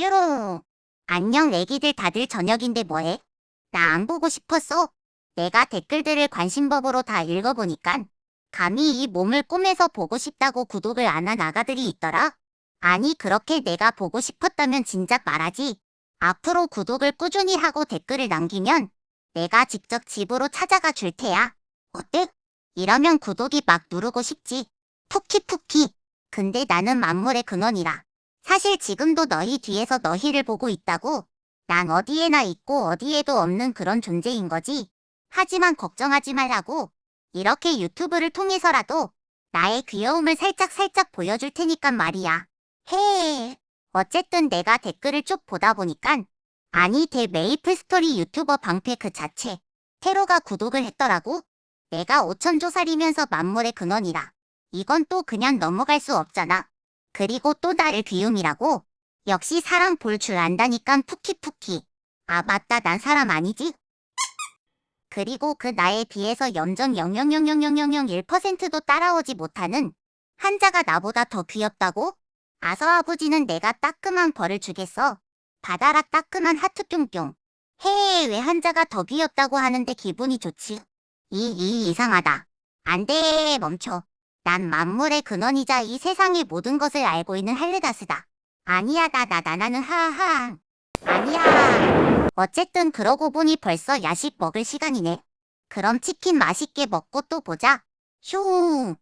뾰롱. 안녕 애기들 다들 저녁인데 뭐해? 나 안 보고 싶었어. 내가 댓글들을 관심법으로 다 읽어보니깐 감히 이 몸을 꿈에서 보고 싶다고 구독을 안 한 아가들이 있더라. 아니 그렇게 내가 보고 싶었다면 진작 말하지. 앞으로 구독을 꾸준히 하고 댓글을 남기면 내가 직접 집으로 찾아가 줄 테야. 어때? 이러면 구독이 막 누르고 싶지. 푸키푸키. 근데 나는 만물의 근원이라. 사실 지금도 너희 뒤에서 너희를 보고 있다고. 난 어디에나 있고 어디에도 없는 그런 존재인 거지. 하지만 걱정하지 말라고. 이렇게 유튜브를 통해서라도 나의 귀여움을 살짝살짝 보여줄 테니까 말이야. 헤. 어쨌든 내가 댓글을 쭉 보다 보니깐 아니 대 메이플 스토리 유튜버 방패 그 자체 테로가 구독을 했더라고. 내가 오천조살이면서 만물의 근원이라. 이건 또 그냥 넘어갈 수 없잖아. 그리고 또 나를 귀요미라고. 역시 사람 볼 줄 안다니깐 푸키푸키. 아 맞다 난 사람 아니지? 그리고 그 나에 비해서 염정 0.0000001%도 따라오지 못하는 한자가 나보다 더 귀엽다고? 아서 아버지는 내가 따끔한 벌을 주겠어. 받아라 따끔한 하트 뿅뿅. 헤, 왜 한자가 더 귀엽다고 하는데 기분이 좋지? 이, 이 이상하다. 안 돼, 멈춰. 난 만물의 근원이자 이 세상의 모든 것을 알고 있는 할레다스다. 아니야, 나, 나, 나, 나는 하하. 아니야. 어쨌든 그러고 보니 벌써 야식 먹을 시간이네. 그럼 치킨 맛있게 먹고 또 보자. 슝.